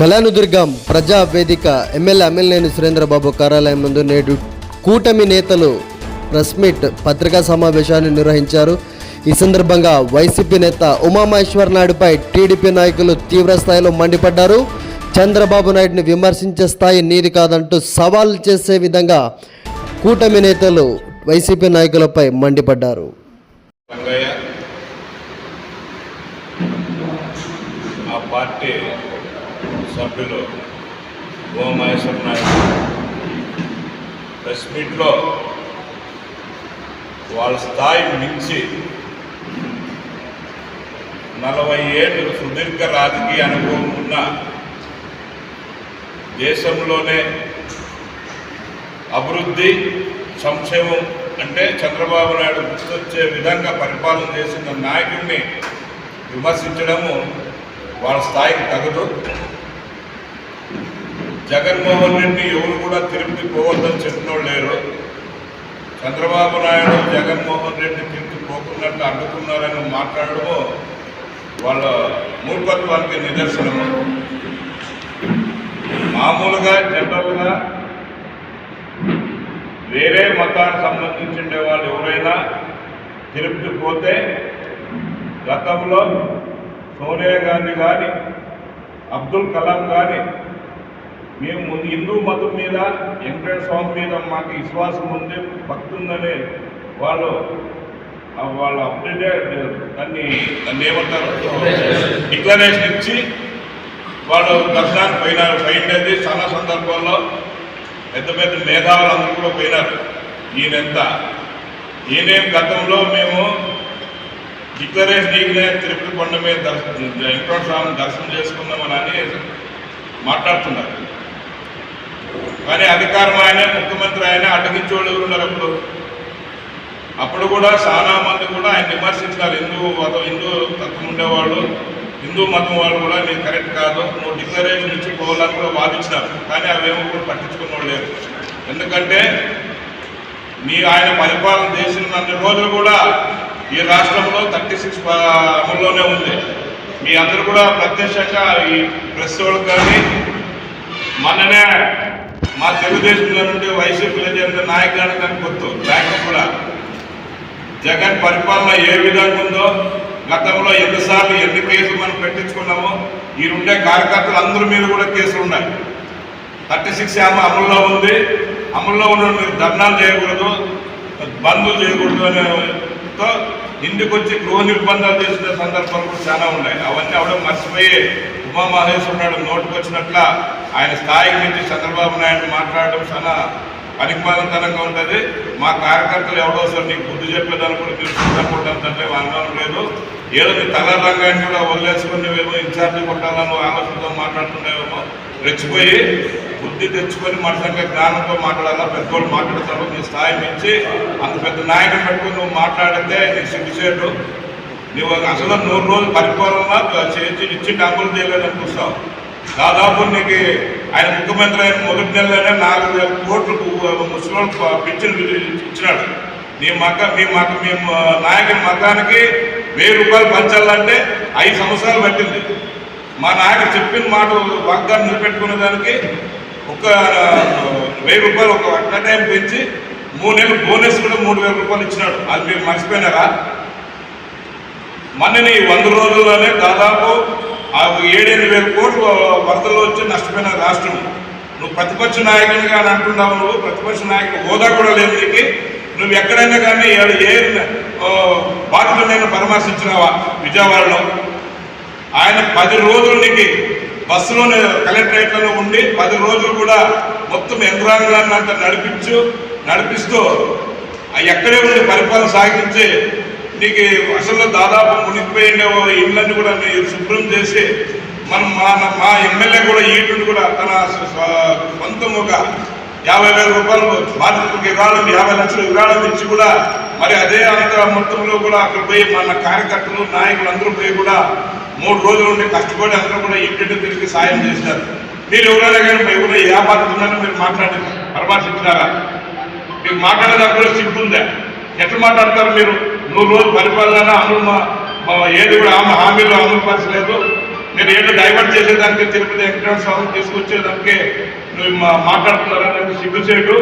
కళ్యాణదుర్గం ప్రజా వేదిక ఎమ్మెల్యే అమ్మెల్యేని సురేంద్రబాబు కార్యాలయం ముందు నేడు కూటమి నేతలు ప్రెస్ మీట్ పత్రికా సమావేశాన్ని నిర్వహించారు. ఈ సందర్భంగా వైసీపీ నేత ఉమామహేశ్వర్ నాయుడుపై టీడీపీ నాయకులు తీవ్ర స్థాయిలో మండిపడ్డారు. చంద్రబాబు నాయుడిని విమర్శించే స్థాయి నీది కాదంటూ సవాల్ చేసే విధంగా కూటమి నేతలు వైసీపీ నాయకులపై మండిపడ్డారు. ఆ పార్టీ సభ్యులు గోమహేశ్వర నాయుడు. ప్రెస్ మీట్లో వాళ్ళ స్థాయి మించి నలభై ఏళ్ళు సుదీర్ఘ రాజకీయ అనుభవం ఉన్న దేశంలోనే అభివృద్ధి సంక్షేమం అంటే చంద్రబాబు నాయుడు గుర్తొచ్చే విధంగా పరిపాలన చేసిన నాయకుడిని విమర్శించడము వాళ్ళ స్థాయికి తగదు. జగన్మోహన్ రెడ్డి ఎవరు కూడా తిరుపతి పోవద్దని చెప్పినోళ్ళు లేరు. చంద్రబాబు నాయుడు జగన్మోహన్ రెడ్డి తిరుపతి పోకున్నట్టు అడ్డుకున్నారని మాట్లాడడము వాళ్ళ మూర్ఖత్వానికి నిదర్శనము మామూలుగా జనరల్గా వేరే మతానికి సంబంధించిన వాళ్ళు ఎవరైనా తిరుపతి పోతే గతంలో సోనియా గాంధీ కానీ అబ్దుల్ కలాం కానీ మేము ముందు హిందూ మతం మీద వెంకటేశ్వర స్వామి మీద మాకు విశ్వాసం ఉంది భక్తి ఉందని వాళ్ళు వాళ్ళ అప్డేట్ దాన్ని దాన్ని ఏమంటారు? డిక్లరేషన్ ఇచ్చి వాళ్ళు దర్శనానికి పోయినారు. పోయిండేది చాలా సందర్భాల్లో పెద్ద పెద్ద మేధావులు అందరూ కూడా పోయినారు. ఈయనెంత. ఈయనేం గతంలో మేము డిక్లరేషన్ ఈయనే తిరుపతి కొండ మీద దర్శనం వెంకటేశ్వర స్వామిని దర్శనం చేసుకుందామని అని మాట్లాడుతున్నారు. కానీ అధికారం ఆయన ముఖ్యమంత్రి ఆయన అడ్డగించే వాళ్ళు ఉన్నారు అప్పుడు? అప్పుడు కూడా చాలా మంది కూడా ఆయన విమర్శించారు. హిందూ మతం హిందూ తత్వం ఉండేవాళ్ళు హిందూ మతం వాళ్ళు కూడా నీకు కరెక్ట్ కాదు నువ్వు డిక్లరేషన్ ఇచ్చి పోవాలని కూడా వాదించినారు. కానీ అవేమో కూడా పట్టించుకున్న వాళ్ళు లేరు. ఎందుకంటే మీ ఆయన పరిపాలన చేసిన అన్ని రోజులు కూడా ఈ రాష్ట్రంలో థర్టీ సిక్స్ అమల్లోనే ఉంది. మీ అందరూ కూడా ప్రత్యక్షంగా ఈ ప్రెస్ వాళ్ళకి కానీ మొన్ననే మా తెలుగుదేశంలో నుండి వైసీపీలో జరిగిన నాయకులకు కానీ గుర్తు నాయకులు కూడా. జగన్ పరిపాలన ఏ విధంగా ఉందో గతంలో ఎన్నిసార్లు ఎన్ని కేసులు మనం పెట్టించుకున్నామో ఈరుండే కార్యకర్తలు అందరి మీద కూడా కేసులు ఉన్నాయి. థర్టీ సిక్స్ ఆమె అమల్లో ఉంది. అమల్లో ఉన్న మీరు ధర్నాలు చేయకూడదు బంధులు చేయకూడదు అనేతో ఇంటికొచ్చి గృహ నిర్బంధాలు చేసిన సందర్భాలు కూడా చాలా ఉన్నాయి. అవన్నీ అవడం మర్చిపోయి ఉమామహేశ్వర నాయుడు నోటుకు వచ్చినట్ల ఆయన స్థాయికి నుంచి చంద్రబాబు నాయుడు మాట్లాడడం చాలా పనికిమాలంతనంగా ఉంటుంది. మా కార్యకర్తలు ఎవడో సార్ నీకు బుద్ధి చెప్పేదాన్ని కూడా తెలుసుకుంటే అనుమానం లేదు. ఏదో నీ తల రంగాన్ని కూడా వదిలేసుకుని నువ్వేమో ఇన్ఛార్జి కొట్టాలని ఆలోచనతో మాట్లాడుతున్నావేమో రెచ్చిపోయి బుద్ధి తెచ్చుకొని మనసంగా జ్ఞానంతో మాట్లాడాలా? పెద్దోళ్ళు మాట్లాడతారు నీ స్థాయి నుంచి. అంత పెద్ద నాయకుడు పెట్టుకుని నువ్వు మాట్లాడితే నీకు సిగ్గుచేటు నువ్వు అసలు నూరు రోజులు పరిపాలన చేసి ఇచ్చి అమలు చేయలేదని చూస్తావు దాదాపు నీకు ఆయన ముఖ్యమంత్రి అయిన మొదటి నెలలోనే నాలుగు వేల కోట్లు ముస్లింలకు పింఛన్ ఇచ్చినాడు. నీ మక్క మీ మక్క మీ నాయకుని మతానికి వెయ్యి రూపాయలు పంచాలంటే ఐదు సంవత్సరాలు పట్టింది. మా నాయకుడు చెప్పిన మాట వాగ్దానం నిలబెట్టుకునే దానికి ఒక వెయ్యి రూపాయలు ఒక అట్ టైం పెంచి మూడు నెలలు బోనస్ కూడా మూడు వేల రూపాయలు ఇచ్చినాడు. అది మీరు మర్చిపోయినారా? మొన్నని వంద రోజుల్లోనే దాదాపు ఆ ఏడేడు వేల కోట్లు వరదల్లో వచ్చి నష్టపోయిన రాష్ట్రం. నువ్వు ప్రతిపక్ష నాయకునిగా అని అంటున్నావు నువ్వు ప్రతిపక్ష నాయకుడు హోదా కూడా లేదు నీకు. నువ్వు ఎక్కడైనా కానీ ఏ- ఏ బాధితులైనా పరామర్శించినావా విజయవాడలో? ఆయన పది రోజులు నీకు బస్సులోనే కలెక్టరేట్లలో ఉండి పది రోజులు కూడా మొత్తం యంత్రాంగాన్ని అంతా నడిపించు నడిపిస్తూ ఎక్కడే ఉండి పరిపాలన సాగించి నీకు అసలు దాదాపు మునిగిపోయిండే ఇళ్ళని కూడా మీరు శుభ్రం చేసి మనం మా మా ఎమ్మెల్యే కూడా ఈటుని కూడా తన స- ఒక యాభై వేల రూపాయలు బాధితులకు విరాళం యాభై లక్షల విరాళం ఇచ్చి కూడా మరి అదే అంత మొత్తంలో కూడా అక్కడ పోయి మన కార్యకర్తలు నాయకులు అందరూ పోయి కూడా మూడు రోజులు ఉండి కష్టపడి అందరూ కూడా ఇంటింటి తిరిగి సాయం చేశారు. మీరు ఎవరైనా కానీ కూడా ఏ బాధ్యత మీరు మాట్లాడి పరామర్శించినారా మీకు మాట్లాడేటప్పుడు సిగ్గుందా? ఎట్లా మాట్లాడతారు మీరు? నూరు రోజులు పరిపాలన అమలు మా- ఏది కూడా ఆమె హామీలు అమలు పరచలేదు మీరు ఏదో డైవర్ట్ చేసేదానికి తిరుపతి వెంకటేశ్వర స్వామిని తీసుకొచ్చేదానికి నువ్వు మా- మాట్లాడుతున్నారని సిగ్గుచేటు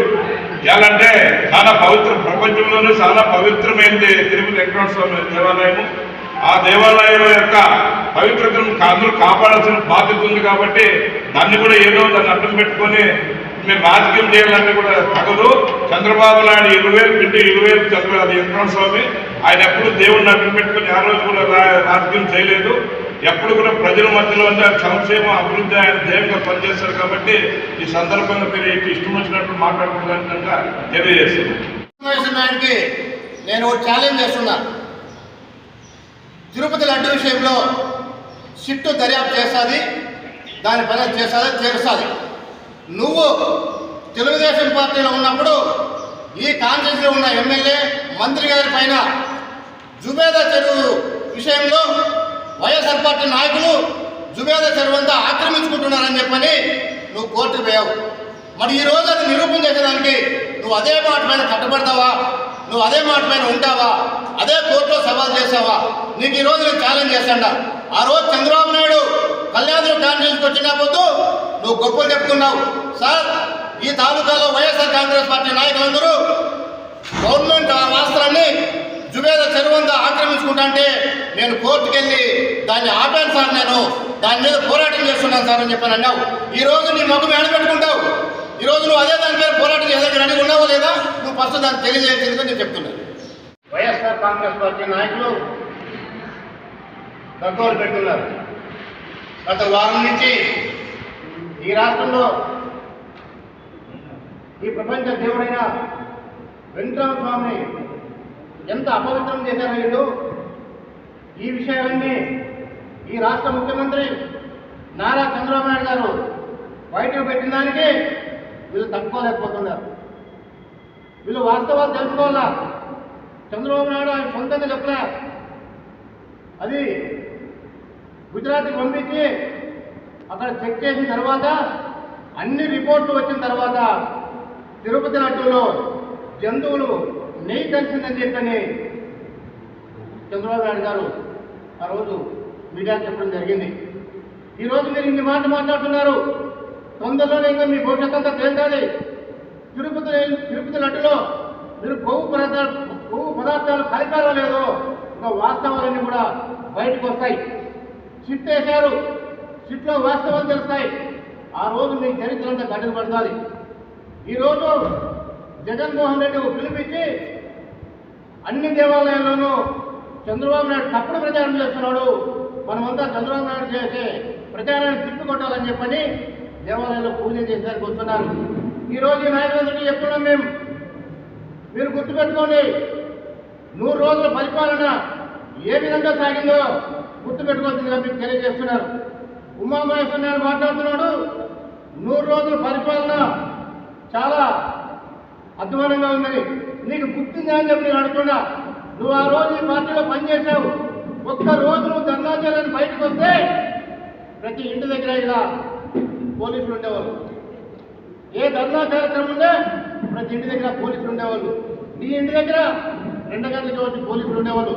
ఎలాంటే చాలా పవిత్ర ప్రపంచంలోనే చాలా పవిత్రమైనది తిరుపతి వెంకటేశ్వర స్వామి దేవాలయము. ఆ దేవాలయం యొక్క పవిత్రతను అందరూ కాపాడాల్సిన బాధ్యత ఉంది కాబట్టి దాన్ని కూడా ఏదో దాన్ని అడ్డం పెట్టుకొని మేము రాజకీయం చేయాలంటే కూడా తగదు. చంద్రబాబు నాయుడు ఇరువేలు పెట్టి ఇరువేలు చంద్రబాబు వెంకటేశ్వర స్వామి. ఆయన ఎప్పుడు దేవుడిని అడ్డు పెట్టుకొని ఆ రోజు కూడా రా- రాజకీయం చేయలేదు. ఎప్పుడు కూడా ప్రజల మధ్యలో ఉండే సంక్షేమం అభివృద్ధి ఆయన ధ్యేయంగా పనిచేస్తారు కాబట్టి ఈ సందర్భంగా మీరు ఇష్టం వచ్చినట్టు మాట్లాడుకోవాలంటే తెలియజేస్తున్నాను నేను ఒక ఛాలెంజ్ చేస్తున్నా. తిరుపతి లడ్డు విషయంలో సిట్టు దర్యాప్తు చేస్తుంది దాని పని చేస్తుంది చేరుస్తుంది. నువ్వు తెలుగుదేశం పార్టీలో ఉన్నప్పుడు ఈ కాంగ్రెస్లో ఉన్న ఎమ్మెల్యే మంత్రి గారి పైన జుబేదా చెరువు విషయంలో వైఎస్ఆర్ పార్టీ నాయకులు జుబేదా చెరువు అంతా ఆక్రమించుకుంటున్నారని చెప్పని నువ్వు కోర్టుకు పోయావు. మరి ఈ రోజు అది నిరూపణ చేసేదానికి నువ్వు అదే మాట పైన కట్టబడతావా? నువ్వు అదే మాట పైన ఉంటావా? అదే కోర్టులో సవాల్ చేసావా? నీకు ఈ నేను ఛాలెంజ్ చేశాడా ఆ రోజు చంద్రబాబు నాయుడు కళ్యాణ్ కాన్ఫరెన్స్కి వచ్చిన పొద్దు నువ్వు గొప్పలు చెప్పుకున్నావు. సార్ ఈ తాలూకాలో వైఎస్ఆర్ కాంగ్రెస్ పార్టీ నాయకులందరూ గవర్నమెంట్ ఆ వాస్తవాన్ని జుబేద చెరువంతా ఆక్రమించుకుంటా నేను కోర్టుకు వెళ్ళి దాన్ని ఆపాను సార్ నేను. దాని మీద పోరాటం చేస్తున్నాను సార్ అని చెప్పాను అన్నావు. ఈ రోజు నీ ముఖం ఏడబెట్టుకుంటావు ఈ రోజు నువ్వు అదే దాని మీద పోరాటం చేయడానికి రెడీ ఉన్నావో లేదా? నువ్వు ఫస్ట్ దాన్ని తెలియజేయలేదు నేను చెప్తున్నాను వైఎస్ఆర్ కాంగ్రెస్ పార్టీ నాయకులు గగ్గోలు పెట్టున్నారు. గత వారం నుంచి ఈ రాష్ట్రంలో ఈ ప్రపంచ దేవుడైన వెంకటరామ స్వామి ఎంత అపవిత్రం చేశారు వీళ్ళు? ఈ విషయాలన్నీ ఈ రాష్ట్ర ముఖ్యమంత్రి నారా చంద్రబాబు నాయుడు గారు బయటకు పెట్టిన దానికి వీళ్ళు తట్టుకోలేకపోతున్నారు. వీళ్ళు వాస్తవాలు తెలుసుకోవాలా? చంద్రబాబు నాయుడు ఆయన సొంతంగా చెప్పలే? అది గుజరాత్కి పంపించి అక్కడ చెక్ చేసిన తర్వాత అన్ని రిపోర్ట్లు వచ్చిన తర్వాత తిరుపతి లడ్డూలో జంతువులు నెయ్యి కలిసిందని చెప్పని చంద్రబాబు నాయుడు గారు ఆ రోజు మీడియాకి చెప్పడం జరిగింది. ఈరోజు మీరు ఇన్ని మాటలు మాట్లాడుతున్నారు. తొందరలోనే ఇంకా మీ భవిష్యత్ అంతా తేల్చాలి తిరుపతి తిరుపతి లడ్డులో మీరు కొవ్వు పదార్థాలు కొవ్వు పదార్థాలు కలిపారో లేదో ఇంకా వాస్తవాలన్నీ కూడా బయటకు వస్తాయి. చిట్ వేశారు. సిట్లో వాస్తవాలు తెలుస్తాయి. ఆ రోజు మీ చరిత్ర అంతా గడ్డలు పడుతుంది. ఈరోజు జగన్మోహన్ రెడ్డి ఒక పిలిపించి అన్ని దేవాలయాల్లోనూ చంద్రబాబు నాయుడు తప్పుడు ప్రచారం చేస్తున్నాడు. మనమంతా చంద్రబాబు నాయుడు చేసే ప్రచారాన్ని తిప్పికొట్టాలని చెప్పని దేవాలయంలో పూజ చేసేదానికి వస్తున్నారు. ఈరోజు ఈ నాయకులందరికీ చెప్తున్నాం మేము. మీరు గుర్తుపెట్టుకోండి నూరు రోజుల పరిపాలన ఏ విధంగా సాగిందో గుర్తుపెట్టుకోవాల్సిందిగా మీకు తెలియజేస్తున్నారు. ఉమామహేశ్వర నాయుడు మాట్లాడుతున్నాడు. నూరు రోజుల పరిపాలన చాలా అధ్వానంగా ఉందని. నీకు గుర్తుందా అని చెప్పి నేను అడుగుతున్నా నువ్వు ఆ రోజు ఈ పార్టీలో పనిచేసావు ఒక్క రోజు నువ్వు ధర్నా చేయాలని బయటకు వస్తే ప్రతి ఇంటి దగ్గర ఇలా పోలీసులు ఉండేవాళ్ళు. ఏ ధర్నా కార్యక్రమం ఉంటే ప్రతి ఇంటి దగ్గర పోలీసులు ఉండేవాళ్ళు. నీ ఇంటి దగ్గర రెండు గంటలకి వచ్చి పోలీసులు ఉండేవాళ్ళు.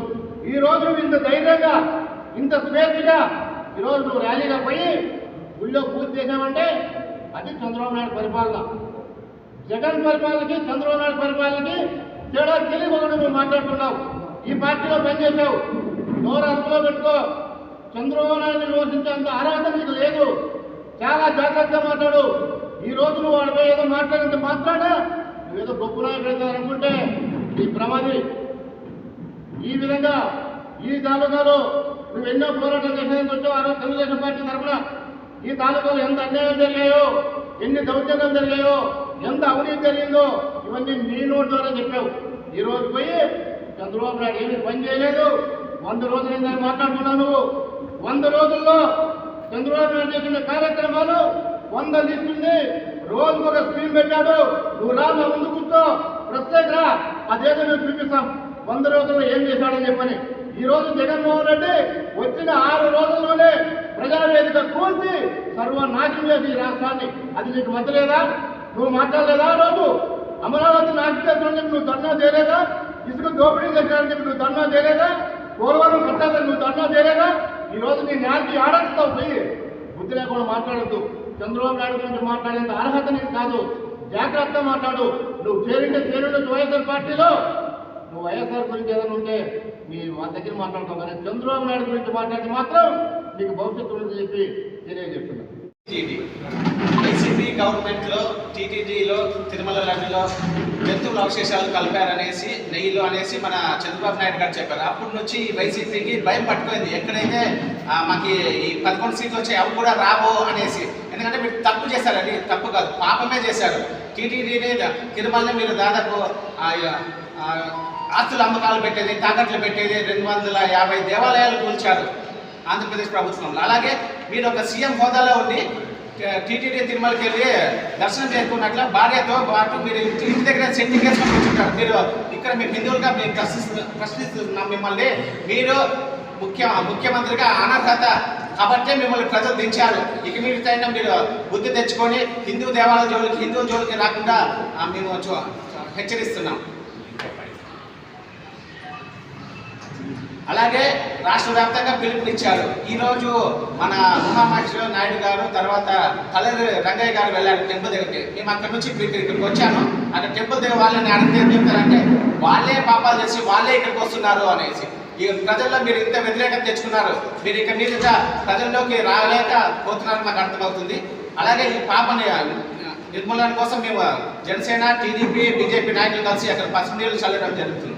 ఈ రోజు నువ్వు ఇంత ధైర్యంగా ఇంత స్వేచ్ఛగా ఈ రోజు నువ్వు ర్యాలీగా పోయి గుళ్ళో పూజ చేసావంటే అది చంద్రబాబు నాయుడు పరిపాలన. జగన్ పరిపాలనకి చంద్రబాబు నాయుడు పరిపాలనకి తేడా తెలియకుండా నువ్వు మాట్లాడుతున్నావు ఈ పార్టీలో పనిచేసావు నోరు అర్థంలో పెట్టుకో చంద్రబాబు నాయుడు విమర్శించేంత అర్హత నీకు లేదు. చాలా జాగ్రత్తగా మాట్లాడు. ఈ రోజు నువ్వు వాడిపై ఏదో మాట్లాడినంత మాట్లాడా? నువ్వేదో గొప్ప నాయకుడు అనుకుంటే ఈ ప్రమాది. ఈ విధంగా ఈ తాలూకాలో నువ్వు ఎన్నో పోరాటాలు చేసేందుకు వచ్చావు. ఆ రోజు తెలుగుదేశం పార్టీ తరఫున ఈ తాలూకాలో ఎంత అన్యాయం జరిగాయో ఎన్ని దౌర్జన్యాలు జరిగాయో ఎంత అవినీతి జరిగిందో ఇవన్నీ నీ నోటి ద్వారా చెప్పావు. ఈ రోజు పోయి చంద్రబాబు నాయుడు ఏమీ పని చేయలేదు. వంద రోజులు ఏందని మాట్లాడుతున్నావు నువ్వు? వంద రోజుల్లో చంద్రబాబు నాయుడు చేసిన కార్యక్రమాలు వంద తీసుకుంది. రోజుకు ఒక స్కీమ్ పెట్టాడు. నువ్వు రా మా ముందు కూర్చో. ప్రత్యేక రా. అదేదో మేము చూపిస్తాం. వంద రోజుల్లో ఏం చేశాడని చెప్పని. ఈ రోజు జగన్మోహన్ రెడ్డి వచ్చిన ఆరు రోజుల్లోనే ప్రజావేదిక కూల్చి సర్వనాశం చేసి ఈ రాష్ట్రాన్ని. అది నీకు వద్దలేదా నువ్వు మాట్లాడలేదా రోజు? అమరావతి నాశనం చెప్పి నువ్వు ధర్నా చేయలేదా? ఇసుక దోపిడీ చేశాడని చెప్పి నువ్వు ధర్నా చేయలేదా? పోలవరం కట్టాలని నువ్వు ధర్నా చేయలేదా? ఈరోజు నీ న్యాయకి ఆడేస్తావు పోయి. బుద్ధి లేకుండా మాట్లాడద్దు. చంద్రబాబు నాయుడు గురించి మాట్లాడేంత అర్హత నీకు కాదు. జాగ్రత్తగా మాట్లాడు. నువ్వు చేరింటే చేరుండొచ్చు వైఎస్ఆర్ పార్టీలో. నువ్వు వైఎస్ఆర్ గురించి ఏదైనా ఉంటే నీ మా దగ్గర మాట్లాడతావు కానీ చంద్రబాబు నాయుడు గురించి మాట్లాడితే మాత్రం నీకు భవిష్యత్తు ఉందని చెప్పి తెలియజేస్తున్నాను వైసీపీ గవర్నమెంట్లో టీటీడీలో తిరుమల లడ్డులో జంతువుల అవశేషాలు కలిపారనేసి నెయ్యిలో అనేసి మన చంద్రబాబు నాయుడు గారు చెప్పారు. అప్పటి నుంచి ఈ వైసీపీకి భయం పట్టుకుంది. ఎక్కడైతే మాకు ఈ పదకొండు సీట్లు వచ్చాయి అవి కూడా రాబో అనేసి. ఎందుకంటే మీరు తప్పు చేశారండి. తప్పు కాదు. పాపమే చేశారు. టీటీడీని తిరుమలని మీరు దాదాపు ఆస్తుల అమ్మకాలు పెట్టేది తాకట్లు పెట్టేది రెండు వందల యాభై దేవాలయాలు కూల్చారు ఆంధ్రప్రదేశ్ ప్రభుత్వంలో. అలాగే మీరు ఒక సీఎం హోదాలో ఉండి టీటీడీ తిరుమలకి వెళ్ళి దర్శనం చేసుకున్నట్ల భార్యతో పాటు మీరు ఇంటి దగ్గర సెట్టింగ్ వేసుకొని కూర్చుంటారు. మీరు ఇక్కడ మేము హిందువులుగా మేము ప్రశ్నిస్తు ప్రశ్నిస్తున్నాం మిమ్మల్ని మీరు ముఖ్య ముఖ్యమంత్రిగా అనర్హత కాబట్టే మిమ్మల్ని ప్రజలు దించారు. ఇక మీరు తగిన మీరు బుద్ధి తెచ్చుకొని హిందూ దేవాలయ జోలికి హిందూ జోలికి రాకుండా మేము హెచ్చరిస్తున్నాం. అలాగే రాష్ట్ర వ్యాప్తంగా పిలుపునిచ్చారు. ఈరోజు మన ఉమామహేశ్వర నాయుడు గారు తర్వాత కలర్ రంగయ్య గారు వెళ్ళారు టెంపుల్ దగ్గరికి. మేము అక్కడ నుంచి ఇక్కడికి వచ్చాను. అక్కడ టెంపుల్ దగ్గర వాళ్ళని అడిగితే చెప్తారంటే వాళ్ళే పాపాలు చేసి వాళ్ళే ఇక్కడికి వస్తున్నారు అనేసి. ఈ ప్రజల్లో మీరు ఇంత వ్యతిరేకత తెచ్చుకున్నారు. మీరు ఇక మీద ప్రజల్లోకి రాలేక పోతున్నారని మాకు అర్థమవుతుంది. అలాగే ఈ పాపని నిర్మూలన కోసం మేము జనసేన టీడీపీ బీజేపీ నాయకులు కలిసి అక్కడ పసుపు నీళ్ళు చల్లడం జరుగుతుంది.